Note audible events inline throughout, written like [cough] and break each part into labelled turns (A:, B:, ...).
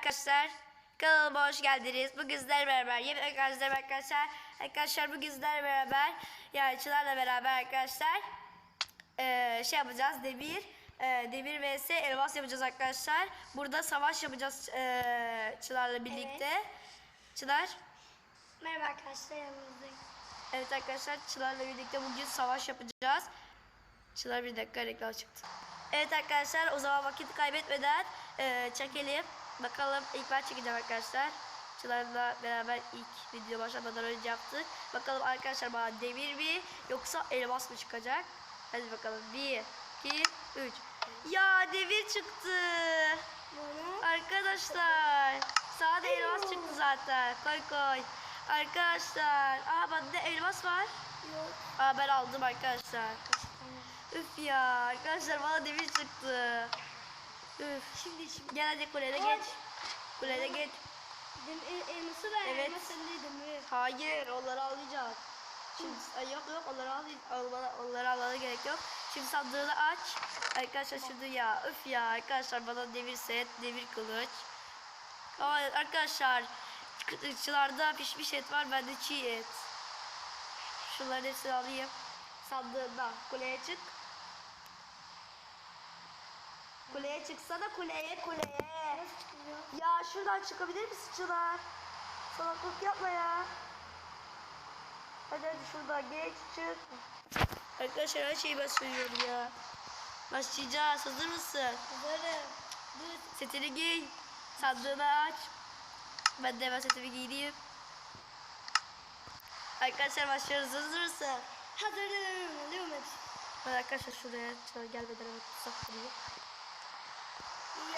A: arkadaşlar. Kanalıma hoş geldiniz. Bugün sizlerle beraber yeni arkadaşlarım arkadaşlar. Arkadaşlar bugün sizlerle beraber yani Çınar'la beraber arkadaşlar eee, şey yapacağız. Demir eee, demir vs elmas yapacağız arkadaşlar. Burada savaş yapacağız eee Çınar'la birlikte. Çınar.
B: Merhaba arkadaşlar yanınızdayım.
A: Evet arkadaşlar Çınar'la birlikte bugün savaş yapacağız. Çınar bir dakika reklam çıktı. Evet arkadaşlar o zaman vakit kaybetmeden eee, çekelim. Bakalım ilk ben çekeceğim arkadaşlar. Çınar'la beraber ilk video başlamadan önce yaptık. Bakalım arkadaşlar bana demir mi yoksa elmas mı çıkacak? Hadi bakalım 1, 2, 3. Ya demir çıktı. Arkadaşlar sağda elmas çıktı zaten. Koy koy. Arkadaşlar aa bende elmas var.
B: yok.
A: Aa ben aldım arkadaşlar. Üf ya arkadaşlar bana demir çıktı. Üf.
B: Şimdi şimdi.
A: Gel hadi kulede geç. Kulede geç.
B: El, elması ver.
A: Evet.
B: Elmas sendeydi mi?
A: Hayır onları alacağız. Şimdi yok yok onları al almana, onları almana gerek yok. Şimdi sandığını aç. Arkadaşlar şimdi ya üf ya arkadaşlar bana demir set, demir kılıç. Aa, arkadaşlar kılıçlarda pişmiş et var bende çiğ et. Şunların hepsini alayım. Sandığından kuleye çık. Kuleye çıksana kuleye kuleye. Ya şuradan çıkabilir misin Çınar? Salaklık yapma ya. Hadi hadi şuradan geç çık. Arkadaşlar her şeyi ben söylüyorum ya. Başlayacağız. Hazır mısın?
B: Hazırım. Dur.
A: Setini giy. Sandığını aç. Ben de hemen setimi giyeyim. Arkadaşlar başlıyoruz. Hazır mısın?
B: Hazırım. Hepsi.
A: Hadi arkadaşlar şuraya gelmeden hemen burayı.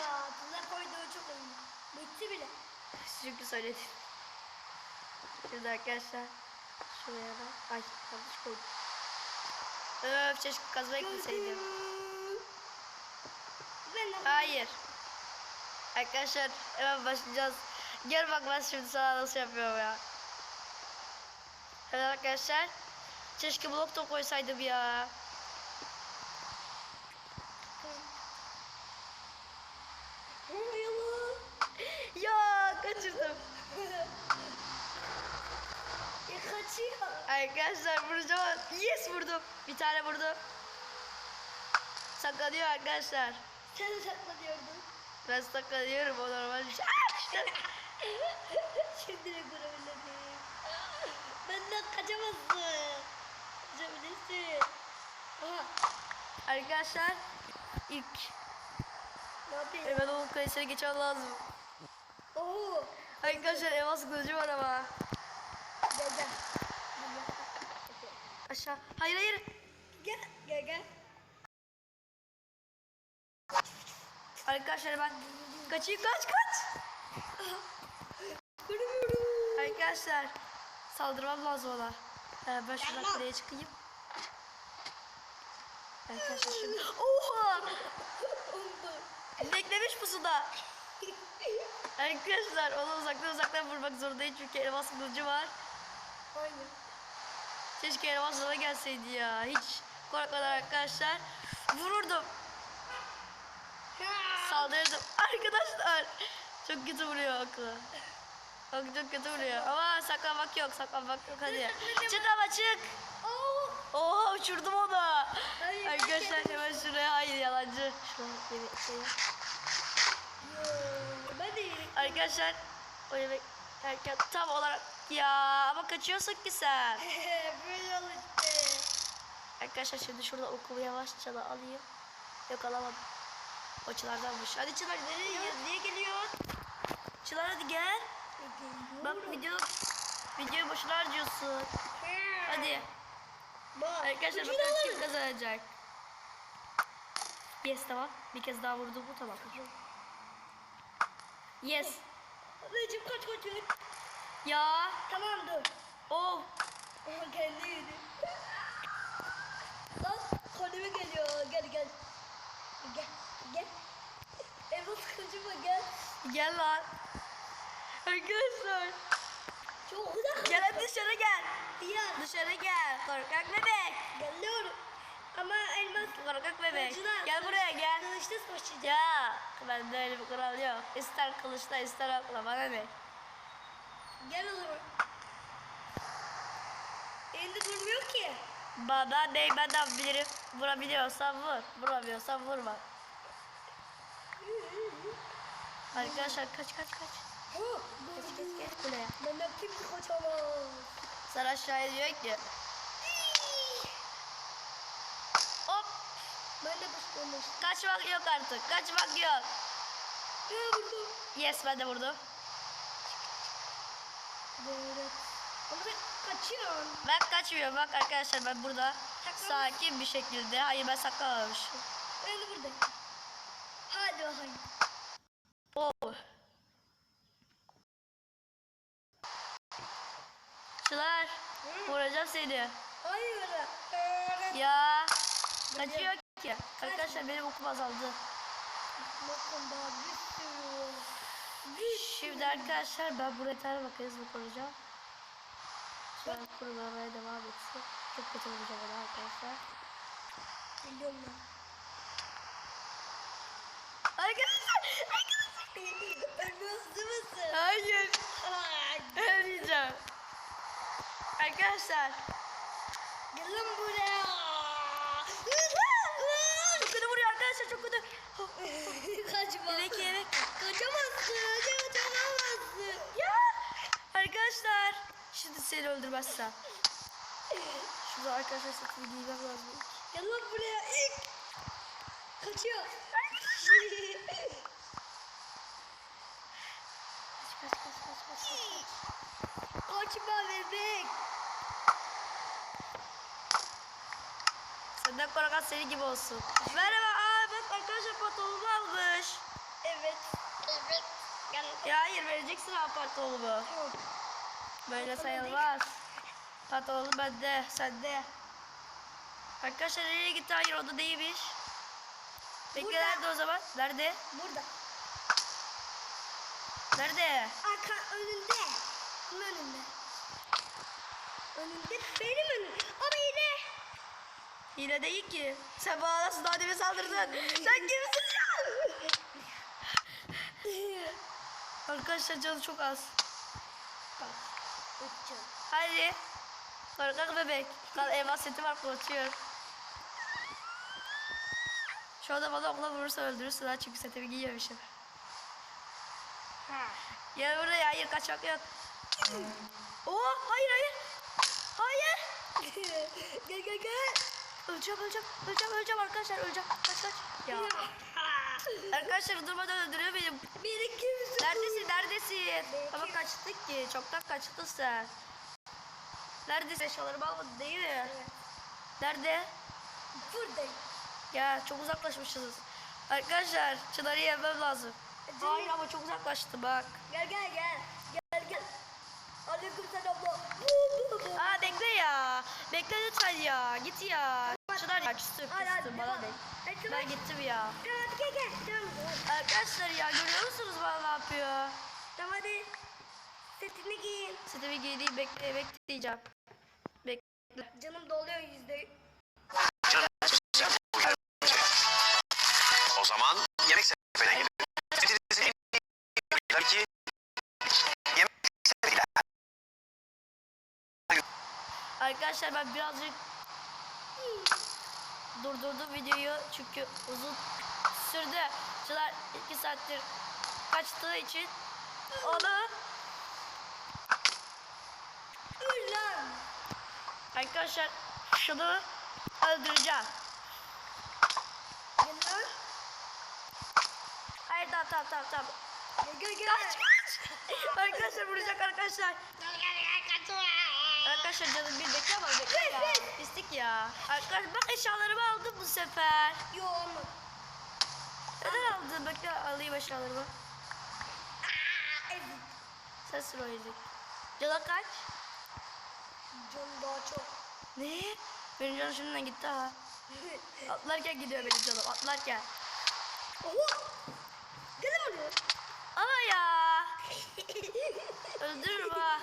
B: Ya tuzak koyduğu çok oldu. Bitti bile. [laughs]
A: Çünkü söyledim. Şimdi arkadaşlar şuraya da ay yanlış koydum. Öf keşke kazmaya gitseydim. Hayır. Arkadaşlar hemen başlayacağız. Gel bak ben şimdi sana nasıl yapıyorum ya. Evet arkadaşlar. Keşke blok da koysaydım ya.
B: Ne oluyor bu?
A: Ya kaçırdım.
B: Ya kaçıyor.
A: Arkadaşlar vuracağım. Yes vurdum. Bir tane vurdum. Saklanıyor arkadaşlar.
B: Sen de saklanıyordun.
A: Ben saklanıyorum o normal bir şey. Aa, işte. [laughs]
B: Şimdi de görebilirim. Benden kaçamazsın. Kaçabilirsin. Aha.
A: Arkadaşlar ilk
B: Ne yapayım?
A: hemen onun kalesine geçmem lazım.
B: Oo.
A: Arkadaşlar elmas kılıcı var ama.
B: Gel gel.
A: Aşağı. Hayır hayır.
B: Gel gel gel.
A: Arkadaşlar ben kaçayım kaç kaç. [laughs] Arkadaşlar saldırmam lazım ona. Ee, ben şuradan kuleye çıkayım. Arkadaşlar şimdi. [laughs] Oha! Beklemiş pusuda. [laughs] Arkadaşlar onu uzaktan uzaktan vurmak zorundayım çünkü elmas kılıcı var.
B: Aynen.
A: Keşke elmas bana gelseydi ya. Hiç korkmadan arkadaşlar. Vururdum. Saldırırdım. [laughs] Arkadaşlar. Çok kötü vuruyor aklı. Bak çok kötü vuruyor. Ama saklanmak yok. Saklanmak yok hadi. Çık ama çık.
B: Oo.
A: Oha uçurdum onu.
B: Hayır,
A: Arkadaşlar hemen şuraya. Hayır yalancı. Yemek şey. Arkadaşlar o yemek erken tam olarak ya ama kaçıyorsun ki sen. [laughs]
B: Böyle olur işte.
A: Arkadaşlar şimdi şurada okulu yavaşça da alayım. Yok alamadım. O çılardanmış. Hadi çılar nereye gidiyor? Niye geliyor? Çılar hadi gel. Bak video videoyu boşuna harcıyorsun. Hadi.
B: Bak.
A: Arkadaşlar bakalım kim kazanacak. Yes tamam. Bir kez daha vurdu bu tamam. Yes.
B: Recep kaç kaç.
A: Ya.
B: Tamam dur.
A: Oh.
B: Ama kendi yedi. Lan kaleme geliyor. Gel gel. Gel gel. Evet kılıcıma gel.
A: Gel lan. Arkadaşlar.
B: Çok uzak.
A: Gel hadi dışarı gel.
B: Ya
A: Dışarı gel. Korkak bebek.
B: geliyorum. Ama elmas
A: Korkak bebek.
B: Kılıçlar,
A: Gel buraya gel.
B: Kılıçta savaşacağız.
A: Ya ben öyle bir kural yok. İster kılıçla ister okla bana ne?
B: Gel o zaman. Elinde durmuyor ki.
A: Bana ne ben de bilirim. Vurabiliyorsan vur. Vuramıyorsan vurma. Arkadaşlar kaç kaç kaç. Geç geç geç kuleye.
B: Benden kimse kaçamaz.
A: Sen aşağıya diyor ki. Hop.
B: Ben de başlamış.
A: Kaçmak yok artık. Kaçmak yok. Yes ben de vurdum.
B: Kaçıyorsun.
A: Ben kaçmıyorum. Bak arkadaşlar ben burada sakin bir şekilde. Hayır ben saklamamışım.
B: Ben de buradayım. Hadi bakayım.
A: Oh. Çınar. Vuracağım seni.
B: Hayır.
A: Ya. Kaçıyor ki. Arkadaşlar benim okum azaldı.
B: Bakın daha bir sürü.
A: Şimdi arkadaşlar ben buraya tane mekanizma kuracağım. Şu an kurulamaya devam etsin. Çok kötü olacak ona arkadaşlar.
B: Biliyorum ben.
A: Arkadaşlar. Arkadaşlar.
B: Ölmez mısın?
A: Hayır. Ölmeyeceğim. Arkadaşlar.
B: Gel lan buraya.
A: Kötü vuruyor arkadaşlar çok kötü.
B: Kaçma.
A: Evet evet.
B: Kaçamazsın. Kaçamazsın.
A: Ya. Arkadaşlar. Şimdi seni öldürmezsem. Şurada arkadaşlar satını giymem lazım.
B: Gel lan buraya. İlk. Kaçıyor.
A: Kaç kaç kaç kaç kaç. kaç.
B: Kaçma bebek.
A: Senden korkan senin gibi olsun. Merhaba. Aa bak arkadaşlar pantolonumu almış.
B: Evet. Evet. Gel.
A: Ya hayır vereceksin ha pantolonumu. Böyle sayılmaz. Pantolonu bende, sende. Arkadaşlar nereye gitti? Hayır o da değilmiş. Bekle
B: Burada.
A: nerede o zaman? Nerede?
B: Burada.
A: Nerede?
B: Arka önünde. Bunun önünde. Önünde benim önüm. Ama yine.
A: Hile değil ki. Sen bana nasıl daha demin saldırdın? Sen kimsin ya? Arkadaşlar canı çok az.
B: Bak.
A: Hadi. Korkak bebek. Kal ev seti var kaçıyor. Şu anda bana okla vurursa öldürürsün ha çünkü setimi.
B: Ha.
A: Gel buraya hayır kaçmak yok. Oo hayır hayır. Hayır. [laughs]
B: gel gel gel.
A: Öleceğim öleceğim öleceğim öleceğim arkadaşlar öleceğim. Kaç kaç. Ya. Arkadaşlar durmadan öldürüyor beni.
B: Beni kimse
A: Neredesin neredesin? Ama kaçtık ki çoktan kaçtın sen. Neredesin eşyalarımı almadın değil mi?
B: Evet.
A: Nerede?
B: Buradayım.
A: Ya çok uzaklaşmışsınız. Arkadaşlar Çınar'ı yenmem lazım.
B: Canım.
A: Hayır ama çok uzaklaştı bak.
B: Gel gel gel. Gel gel. Aleyküm selam.
A: Aa bekle ya. Bekle lütfen ya. Git ya. Ya küstüm küstüm bana.
B: Hadi,
A: Ben gittim ya.
B: Tamam hadi gel gel. Tamam.
A: Arkadaşlar ya görüyor musunuz bana ne yapıyor?
B: Tamam hadi. Setini giyin.
A: Setimi giydiğim bekle bekleyeceğim. Bekle.
B: Canım doluyor yüzde.
C: O zaman yemek sepetine gidin. Sepetinizin en iyi tabii ki yemek sepetiyle.
A: Arkadaşlar ben birazcık durdurdum videoyu çünkü uzun sürdü. Çınar 2 saattir kaçtığı için onu
B: Ür lan.
A: arkadaşlar şunu öldüreceğim.
B: Gel.
A: Hayır tamam tamam tamam tamam.
B: Gel gel gel.
A: Kaç kaç. [laughs] arkadaşlar vuracak arkadaşlar. Arkadaşlar canım bir bekle ama bekle ya. Pislik ya. Arkadaşlar bak eşyalarımı aldım bu sefer.
B: Yo olmadı.
A: Neden aldın? Bekle alayım eşyalarımı.
B: Aa, Evet.
A: Sen sıra oynayacak. Cana kaç?
B: Canım daha çok.
A: Ne? Benim canım şimdiden gitti ha. Atlarken gidiyor benim canım atlarken.
B: Oha. Gel buraya.
A: Ama ya. [laughs] Öldürürüm ha.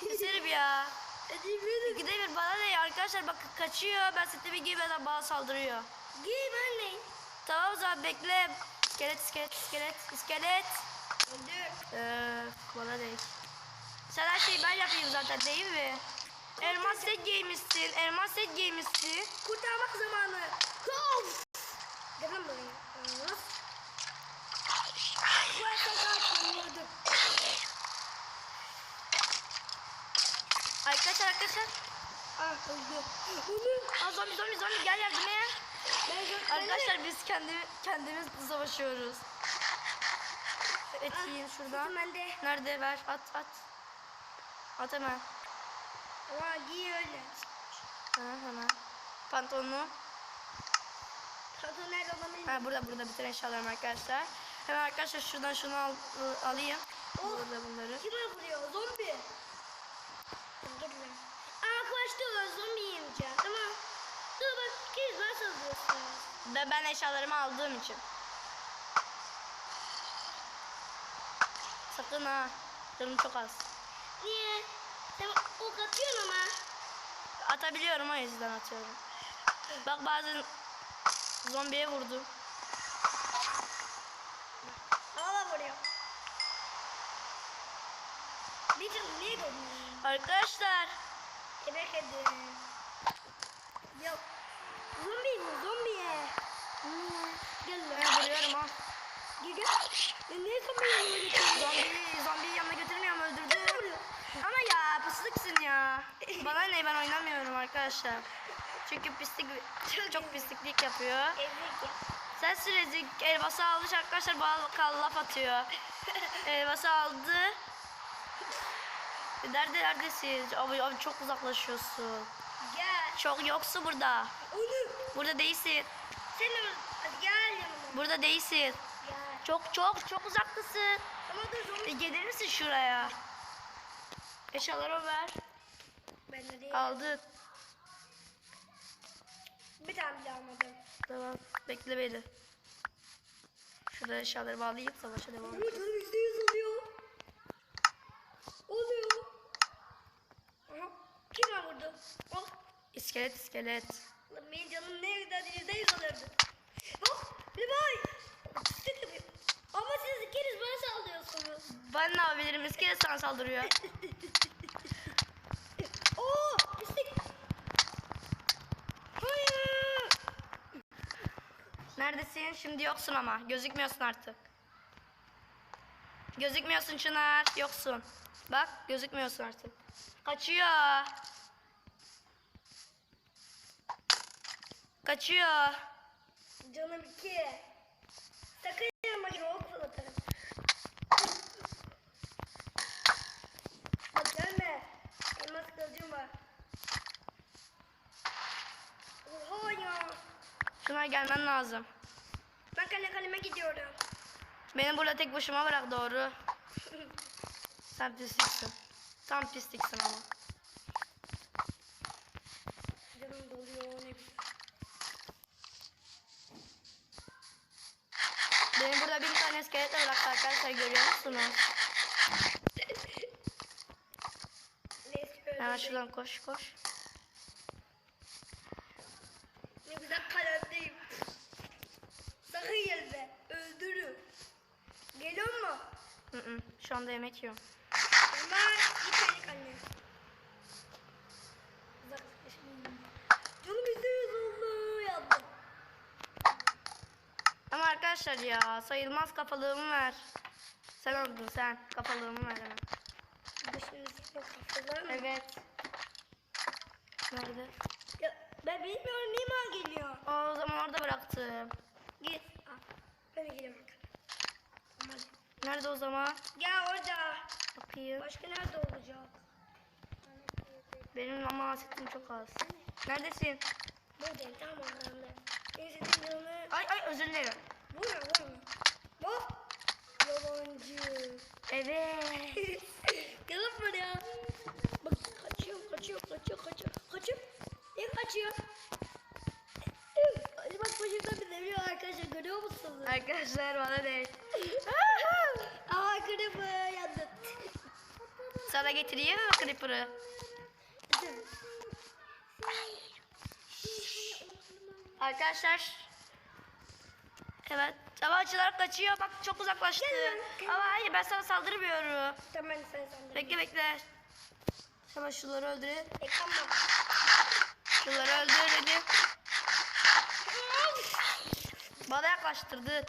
A: Keserim ya.
B: Yürü.
A: Gidemir bana ne Arkadaşlar bakın kaçıyor. Ben setimi giymeden bana saldırıyor.
B: Giy ben neyim?
A: Tamam o zaman bekle. İskelet, iskelet, iskelet, iskelet.
B: Öldür.
A: Ee, bana değil. Sen her şeyi ben yapayım zaten değil mi? Elmas set giymişsin. Elmas set giymişsin.
B: Kurtarmak zamanı. Of! Gel lan buraya. Of. Bu arada zaten vurdum.
A: Arkadaşlar arkadaşlar.
B: Ah öldü.
A: Aa, zombi zombi zombi gel yardıma ya. Arkadaşlar biz kendi kendimiz savaşıyoruz. Et
B: Ah,
A: yiyin şuradan.
B: Tutun ben de.
A: Nerede ver at at. At hemen.
B: Ama giy öyle.
A: Ha, hemen. Pantolonu.
B: Kadın nerede olan benim.
A: Ha burada burada bütün eşyalarım arkadaşlar. Hemen arkadaşlar şuradan şunu al, ı- alayım.
B: Oh.
A: Burada bunları.
B: Kime vuruyor? Zombi. Dur lan. Aa kaçtı zombi yemeyeceğim. Tamam. Dur bak kez nasıl alıyorsunuz?
A: Ben eşyalarımı aldığım için. Sakın ha. Canım çok az.
B: Niye? Sen ok atıyorsun ama.
A: Atabiliyorum o yüzden atıyorum. Bak bazen zombiye vurdum.
B: Hala vuruyor. Bir türlü niye?
A: Arkadaşlar
B: Tebrik ederim. Yok. Zombi mi? Zombiye. Hmm. Gel
A: ben
B: lan.
A: vuruyorum ha.
B: Gel gel. Ya niye zombiye yanına götürdün?
A: Zombi, zombiyi yanına götürmüyorum öldürdüm. Ama ya pisliksin ya. Bana ne ben oynamıyorum arkadaşlar. Çünkü pislik çok pisliklik yapıyor. Sen sürekli elbası almış arkadaşlar bana laf atıyor. [laughs] elbası aldı. Nerede neredesin? Abi, abi çok uzaklaşıyorsun.
B: Gel.
A: Çok yoksun burada.
B: Onu.
A: Burada değilsin.
B: Sen.
A: Burada değilsin. Çok çok çok uzaktasın.
B: Ama zombi.
A: E, gelir misin şuraya? Eşyalarımı ver.
B: Ben de değil.
A: Aldın.
B: Bir tane bile almadım.
A: Tamam. Bekle beni. Şurada eşyaları bağlayayım savaşa devam edelim.
B: canım yüzde yüz oluyor. Oluyor. Aha. Kim var vurdu? Oh.
A: İskelet iskelet.
B: Lan benim canım ne kadar yüzde yüz olurdu. Hop. Bir bay. Pislik yapıyor. Ama siz ikiniz bana sallıyorsunuz.
A: Ben ne yapabilirim? İskelet sana saldırıyor. [laughs]
B: Oo. Pislik. Hayır.
A: Neredesin? Şimdi yoksun ama. Gözükmüyorsun artık. Gözükmüyorsun Çınar. Yoksun. Bak gözükmüyorsun artık. Kaçıyor. Kaçıyor.
B: Canım iki. Sakın yanıma girme ok fırlatırım. Bak gelme. Elmas kılıcım var. Oha ya.
A: Çınar gelmen lazım.
B: Ben kale kaleme gidiyorum.
A: Beni burada tek başıma bırak doğru. [laughs] Sen pisliksin. Tam pisliksin ama.
B: Canım doluyor ne güzel.
A: Beni burada bir tane iskeletle bıraktı arkadaşlar görüyor musunuz? Hemen şuradan koş koş.
B: Ne güzel kalemdeyim. Sakın gelme. Öldürürüm. Geliyor mu?
A: Hı hı, Şu anda yemek yiyorum.
B: Hemen gitmedik anne. Uzaklaşın. Canım yüzde yüz oldu yandım.
A: Ama arkadaşlar ya sayılmaz kafalığımı ver. Sen aldın sen. Kafalığımı ver hemen.
B: Yok kafalar mı?
A: Evet. Nerede?
B: Ya, ben bilmiyorum Nima geliyor.
A: O zaman orada bıraktım.
B: Git. Al. Ben de. Aman.
A: Nerede o zaman?
B: Gel orada.
A: Bakayım.
B: Başka nerede olacak?
A: Benim ama setim çok az. Neredesin?
B: Buradayım tamam sesim canını...
A: Ay ay özür dilerim.
B: Hop. Yalancı.
A: Evet. [laughs]
B: Gel lan buraya. Bak kaçıyor, kaçıyor, kaçıyor, kaçıyor, kaçıyor. Niye kaçıyor? Ay, Bak başımda bir devriyor arkadaşlar görüyor musunuz?
A: Arkadaşlar bana değil.
B: Aa kırmızı yandı.
A: Sana getireyim mi Creeper'ı? Arkadaşlar. Evet. Savaşçılar kaçıyor. Bak çok uzaklaştı. Ama hayır ben sana saldırmıyorum.
B: Tamam sen sen.
A: Bekle bekle. Hemen şunları öldürün.
B: E tamam.
A: Şunları öldür dedim. Bana yaklaştırdın.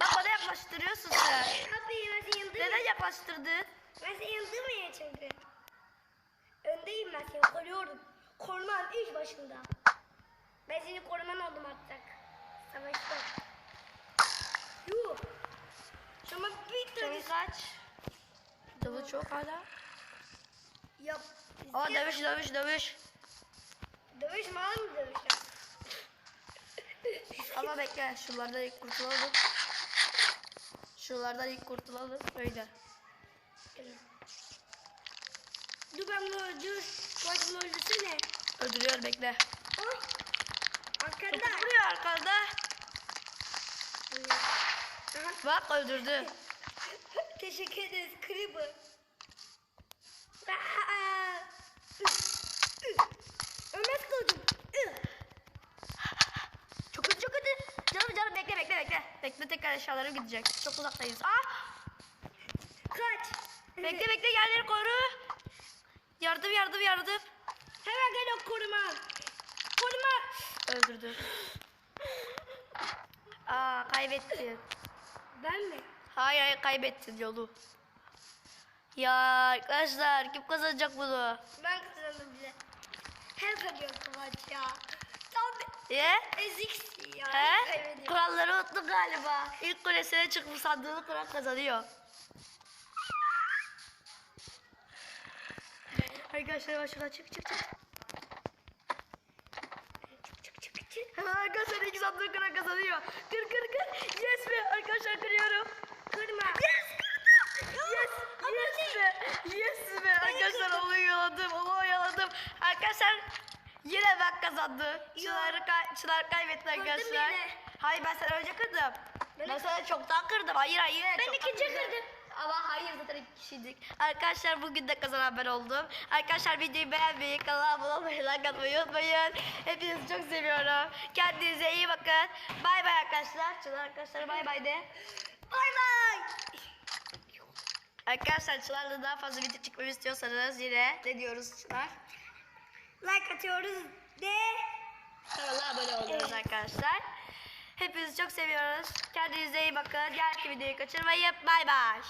A: Bak bana yaklaştırıyorsun sen.
B: Abi ben seni
A: Neden yaklaştırdın?
B: Ben seni yıldırmaya çünkü. Öndeyim ben seni koruyorum. Koruman iş başında. Ben seni koruman oldum artık. Savaşta. Yuh. Şuna bir tane
A: Canı kaç? Canı çok hala.
B: yap.
A: Aa dövüş dövüş dövüş.
B: Dövüş mi dövüş?
A: Ama bekle şunlardan ilk kurtulalım. Şunlardan ilk kurtulalım. Öyle.
B: Dur ben bunu öldür. Kıvaç bunu öldürsene.
A: Öldürüyor bekle.
B: Ay. Arkanda.
A: Çok vuruyor arkada.
B: Aha.
A: Bak öldürdü. [laughs]
B: Teşekkür ederiz Creeper. [laughs] Ölmez kılıcım. [laughs]
A: Çok kötü çok kötü. Canım canım bekle bekle bekle. Bekle tekrar eşyalarım gidecek. Çok uzaktayız. Ah!
B: Kaç.
A: Bekle bekle yerleri koru. Yardım yardım yardım.
B: Hemen gel o koruma. Koruma.
A: Öldürdü. Aa kaybettin.
B: Ben mi?
A: Hayır hayır kaybettin yolu. Ya arkadaşlar kim kazanacak bunu?
B: Ben kazandım bile. Her kazanıyor Kıvanç ya. Tam
A: Ye?
B: eziksin ya.
A: He?
B: Kaybediyor.
A: Kuralları unuttuk galiba. İlk kulesine çıkmış sandığını kuran kazanıyor. Arkadaşlar şuradan çık çık çık.
B: Çık çık çık.
A: Hemen arkadaşlar ilk sandığı kuran kazanıyor. Kır kır. Yes be arkadaşlar kırıyorum.
B: Kırma.
A: Yes kırdım. Yes. Yes be. Yes be. Arkadaşlar onu oyaladım. Onu oyaladım. Arkadaşlar yine ben kazandım. Çınar'ı kay Çınar kaybetti arkadaşlar. Hayır ben sana önce kırdım. Ben,
B: Ben-
A: sana çoktan kırdım. Hayır hayır.
B: Ben ikinci
A: kırdım.
B: kırdım.
A: Ama hayır zaten iki kişiydik. Arkadaşlar bugün de kazanan ben oldum. Arkadaşlar videoyu beğenmeyi, kanala abone olmayı, like atmayı unutmayın. Hepinizi çok seviyorum. Kendinize iyi bakın. Bay bay arkadaşlar. Çınar arkadaşlar bay bay de.
B: Bay bay.
A: Arkadaşlar Çınar'la daha fazla video çekmemi istiyorsanız yine ne diyoruz Çınar?
B: Like atıyoruz de.
A: Kanala abone oluyoruz
B: Evet.
A: arkadaşlar. Hepinizi çok seviyoruz. Kendinize iyi bakın. Diğer videoyu kaçırmayın. Bay bay.